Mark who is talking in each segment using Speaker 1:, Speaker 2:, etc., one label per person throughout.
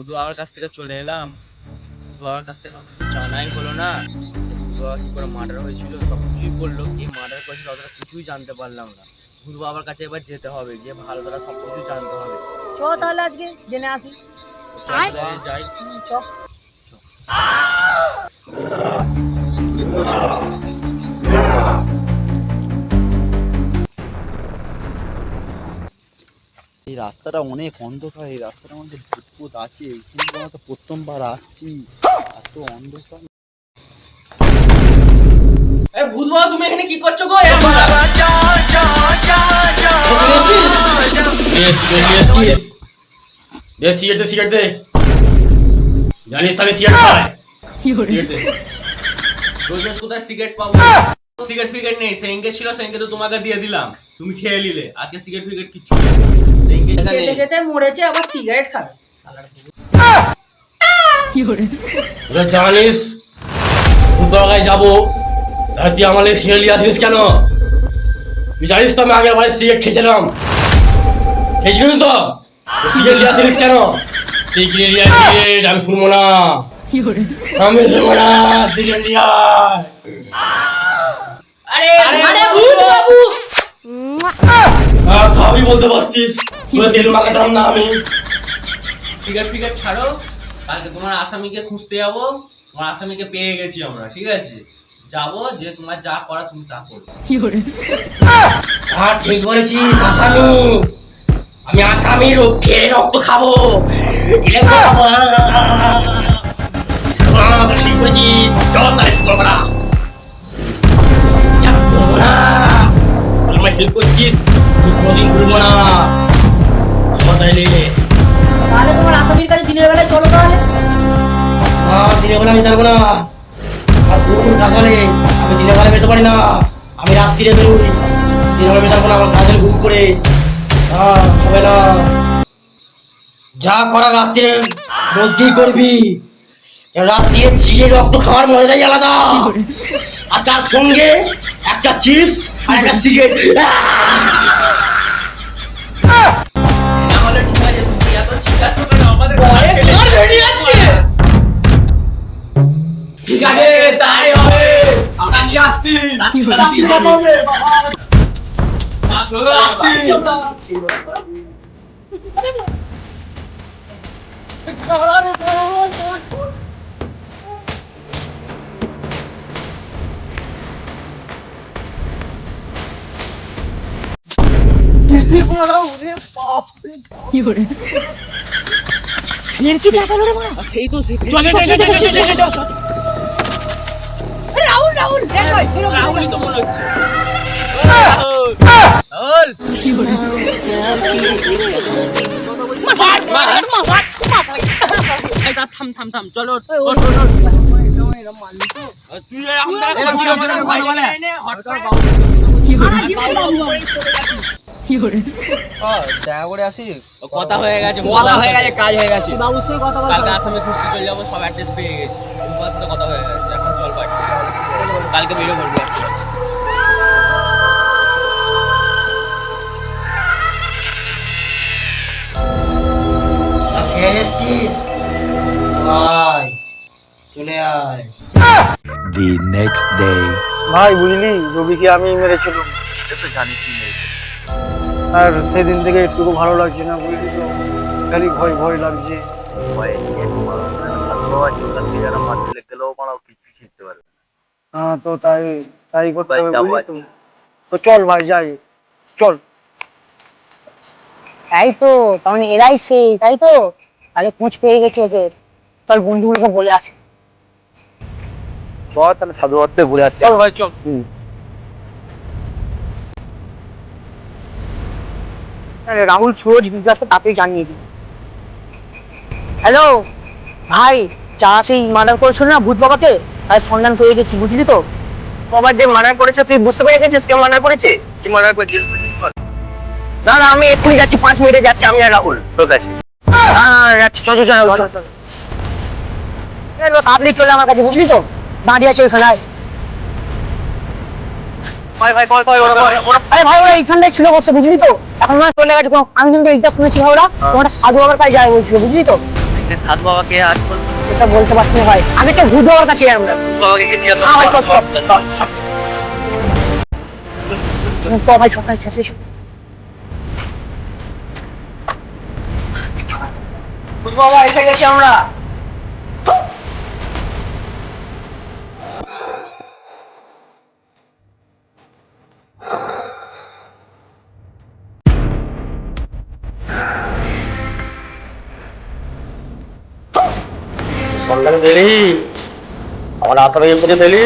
Speaker 1: বুধু বাবার কাছ থেকে চলে এলাম। বুধু বাবার কাছ থেকে জানাই হলো না। বুধু বাবা কি করে মার্ডার হয়েছিল সব কিছুই বলল কি মার্ডার করেছিল অতটা কিছুই জানতে পারলাম না। বুধু বাবার কাছে এবার যেতে হবে যে ভালো তারা সব কিছু জানতে হবে।
Speaker 2: চ তাহলে আজকে জেনে আসি।
Speaker 1: যাই।
Speaker 2: চ।
Speaker 3: রাস্তাটা অনেক অন্ধকার এই রাস্তাটার মধ্যে ভূত ভূত আছে কিন্তু আমরা তো প্রথমবার আসছি। এত অন্ধকার।
Speaker 1: এ ভূত বাবা তুমি এখানে কি করছ গো.
Speaker 4: দে সিগারেট দে সিগারেট দে। জানিস তো আমি সিগারেট খাই সিগারেট দে।
Speaker 1: রোজ রোজ কোথায় সিগারেট পাবো? সিগারেট ফিগারেট নেই সেঙ্গে ছিল সেঙ্গে তো তোমাকে দিয়ে দিলাম। তুমি খেয়ে নিলে। আজকে সিগারেট ফিগারেট কিচ্ছু নেই। সেঙ্গে
Speaker 2: খেতে খেতে মরেছে আবার সিগারেট খাবে।
Speaker 4: ওরা জানিস? যাব? আর তুই আমাদের আসিস কেন? তুই জানিস তো আমি আগের বারে সিগারেট খেয়েছিলাম? খেয়েছিলি তো? সিগারেট নিয়ে আসিস কেন? সিগারেট আমি শুনব না। আমি শুনব না সিগারেট।
Speaker 1: আরে আরে ভূত বাবু।
Speaker 4: আহ, খাবি বলতে পারছিস তোরা তেল মাখাতাম না আমি।
Speaker 1: ফিগার ফিগার ছাড়ো। কালকে তোমার আসামিকে খুঁজতে যাব। তোমার আসামিকে পেয়ে গেছি আমরা ঠিক আছে? যাব যে তোমার যা করা তুমি তা করো।
Speaker 4: হ্যাঁ ঠিক বলেছিস আসামি। আমি আসামি রক্ষে রক্ত খাব। ইলেক খাব ঠিক বলেছিস। চল তাহলে শুরু করব না আমায় হেল্প করছিস? তুই কোনোদিন ভুলবো না। চল তাইলে।
Speaker 2: তাহলে তোমার আসামির কাছে দিনের বেলায় চলো তাহলে।
Speaker 4: না দিনের বেলা আমি না। আর পুরো কাজ হলে আমি দিনের বেলা বেরোতে পারি না। আমি রাত্রিরে বেরোই দিনের বেলা বেরোবো না আমার কাজের ঘুম করে। হ্যাঁ হবে না। যা করা রাত্রিরে মধ্যেই করবি। রাত্রিরে চিড়ে রক্ত খাওয়ার মজাটাই আলাদা। আর তার সঙ্গে একটা চিপস আর একটা সিগারেট
Speaker 1: ঠিক আছে
Speaker 4: তাই হবে আমরা নিয়ে
Speaker 1: সেই তো
Speaker 2: রাহুল রাহুল।
Speaker 1: রাহুলই তো মনে হচ্ছে থাম থাম থাম চলো। তুই
Speaker 3: দেখা করে আসি।
Speaker 1: কথা হয়ে গেছে কথা হয়ে গেছে কাজ হয়ে গেছে।
Speaker 2: বাবুর সঙ্গে কথা বল
Speaker 1: কালকে আসামে খুঁজতে চলে যাব সব অ্যাড্রেস পেয়ে গেছি। তোমার সাথে কথা হয়ে গেছে এখন চল বাড়ি। কালকে বেরো বলবি
Speaker 5: খেয়ে এসছিস? আয় চলে আয়।
Speaker 6: The next day.
Speaker 7: ভাই বুঝলি রবিকে আমি মেরেছিলাম।
Speaker 3: সে তো জানি কি নেই
Speaker 7: আর সেদিন থেকে একটু ভালো লাগছে না বুঝলি তো খালি ভয় ভয় লাগছে।
Speaker 3: ভয় কেন মারো না ভালো আছে ওখান থেকে যারা মারতে গেলেও মারাও কিছু শিখতে পারবে
Speaker 7: হ্যাঁ তো তাই তাই করতে হবে বুঝলি তো। তো চল ভাই যাই। চল।
Speaker 2: তাই তো তার মানে এরাই সেই তাই তো? তাহলে খোঁজ পেয়ে গেছে ওদের। তোর বন্ধুগুলোকে বলে আসে।
Speaker 3: চল তাহলে সাধু ঘুরে আসছি
Speaker 7: চল ভাই চল। আরে রাহুল সুরজ বিকাশকে তাতেই জানিয়ে দিই। হ্যালো ভাই
Speaker 2: চা সেই মার্ডার করেছিল না ভূত বাবাকে? তাই সন্ধান পেয়ে গেছি বুঝলি তো?
Speaker 1: বাবা যে মার্ডার করেছে তুই বুঝতে পেরে গেছিস কে মার্ডার করেছে? কি মার্ডার করেছিস না আমি এক্ষুনি যাচ্ছি পাঁচ মিনিটে যাচ্ছি আমি আর রাহুল তোর কাছে।
Speaker 2: যাচ্ছি চল চল চল চল। চল তাড়াতাড়ি চলে আমার কাছে বুঝলি তো? দাঁড়িয়ে আছে ওইখানে।
Speaker 1: ভাই ভাই কয় কয় ওরা কয়?
Speaker 2: আরে ভাই ওরা এইখানটাই ছিল বসে বুঝলি তো? এখন চলে গেছে আমি কিন্তু এইটা শুনেছি ভাই ওরা। তোমার সাধু বাবার কাছে যায় বলছিল বুঝলি তো?
Speaker 1: সাধু বাবাকে আজ
Speaker 2: এটা বলতে পারছি না ভাই। আগে তো ভূত বাবার কাছে আমরা
Speaker 1: বাবাকে কি জিজ্ঞাসা
Speaker 2: হ্যাঁ ভাই চল চল। তো ভাই সকাল সাথে
Speaker 1: বাবা এসে গেছি আমরা।
Speaker 4: সন্ধান পেলি আমার আসামে এসে পেলি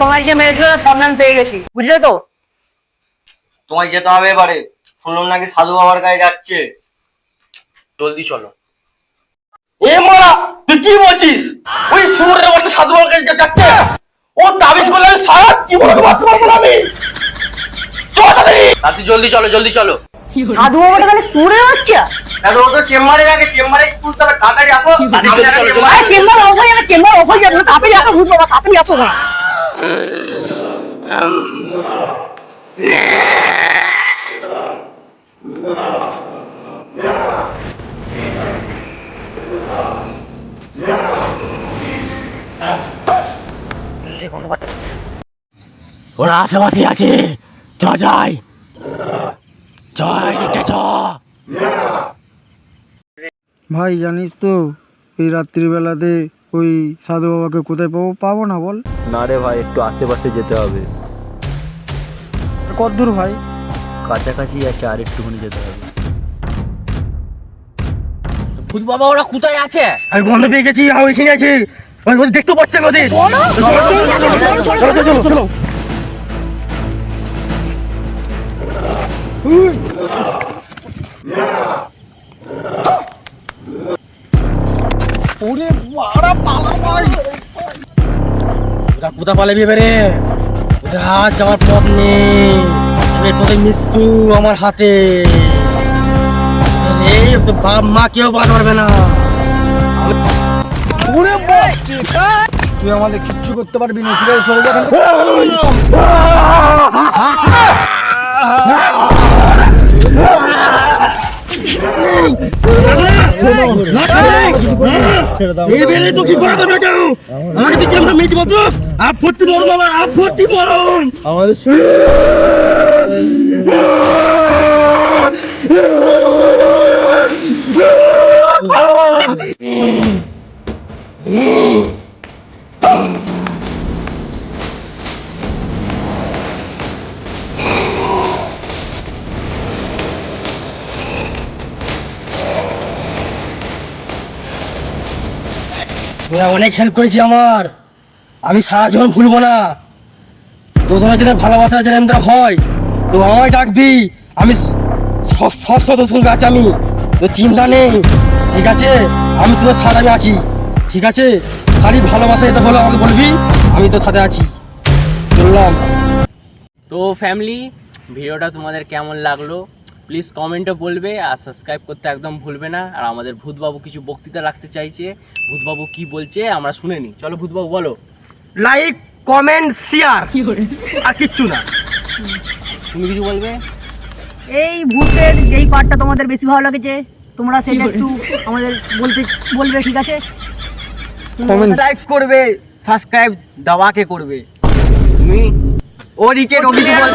Speaker 2: তোমার যে মেরেছিল সন্ধান পেয়ে গেছি বুঝলে তো?
Speaker 4: তোমায় যেতে হবে এবারে। শুনলাম নাকি সাধু বাবার কাছে যাচ্ছে। জলদি চলো। এ মারা তুই কি বলছিস? ওই সুরের মধ্যে সাধু বাবার কাছে যাচ্ছে? ও তাবিজ করলে আমি সারা জীবন বাঁচতে পারব না আমি। চল তাড়াতাড়ি। জলদি চলো জলদি চলো।
Speaker 2: সাধু তাহলে সুরে হচ্ছে?
Speaker 4: তো চেম্বারে যাকে চেম্বারে তুলতে হবে তাড়াতাড়ি আসো। আমি চেম্বার
Speaker 2: অফ হয়ে যাবে চেম্বার অফ হয়ে যাবে তাড়াতাড়ি আসো ভূত বাবা তাড়াতাড়ি আসো না
Speaker 4: ওরা আশেপাশে আছে। চ যাই। জয়
Speaker 7: ভাই জানিস তো এই রাত্রিবেলাতে ওই সাধু বাবাকে কোথায় পাবো পাবো না বল
Speaker 3: না রে ভাই একটু আশেপাশে যেতে হবে
Speaker 7: কত দূর ভাই
Speaker 3: কাছাকাছি আছে আর একটুখানি যেতে হবে
Speaker 1: ভূত বাবা ওরা কোথায় আছে
Speaker 4: আমি গন্ধ পেয়ে গেছি আর ওইখানে আছে দেখতে পাচ্ছেন ওদের চলো চলো চলো চলো ওরা কোথা পালাবি এবারে ওদের হাত যাওয়ার পথ নেই। এবার তোদের মৃত্যু আমার হাতে। এই বাপ মা কেউ বাদ পারবে না।
Speaker 7: তুই আমাদের কিচ্ছু করতে পারবি না ঠিক আছে? সরে যা এখান থেকে।
Speaker 4: এবারে তো কি করে দেবে কেউ আমাকে দিকে আমরা মেয়েছি বলতো আপ ভর্তি বড় বাবা আপ ভর্তি বড়
Speaker 3: আমাদের
Speaker 4: তোরা অনেক হেল্প করেছি আমার। আমি সারা জীবন ভুলবো না। তোদের জন্য ভালোবাসা যেন এমন হয় তো আমায় ডাকবি। আমি সদস্য সঙ্গে আছি আমি। তো চিন্তা নেই, ঠিক আছে? আমি তোদের সাথে আমি আছি, ঠিক আছে? খালি ভালোবাসা এটা হলো আমাকে বলবি, আমি তোর সাথে আছি। চললাম।
Speaker 1: তো ফ্যামিলি ভিডিওটা তোমাদের কেমন লাগল? প্লিজ কমেন্টে বলবে আর সাবস্ক্রাইব করতে একদম ভুলবে না। আর আমাদের ভূতবাবু কিছু বক্তৃতা রাখতে চাইছে। ভূতবাবু কি বলছে আমরা শুনে নিই। চলো ভূতবাবু বলো।
Speaker 4: লাইক কমেন্ট শেয়ার আর কিচ্ছু না।
Speaker 1: তুমি কিছু বলবে?
Speaker 2: এই ভূতের যেই পার্টটা তোমাদের বেশি ভালো লেগেছে তোমরা সেটা একটু আমাদের বলতে বলবে ঠিক আছে?
Speaker 1: লাইক করবে সাবস্ক্রাইব দাওয়াকে করবে। তুমি ও রিকেট ও কিছু বল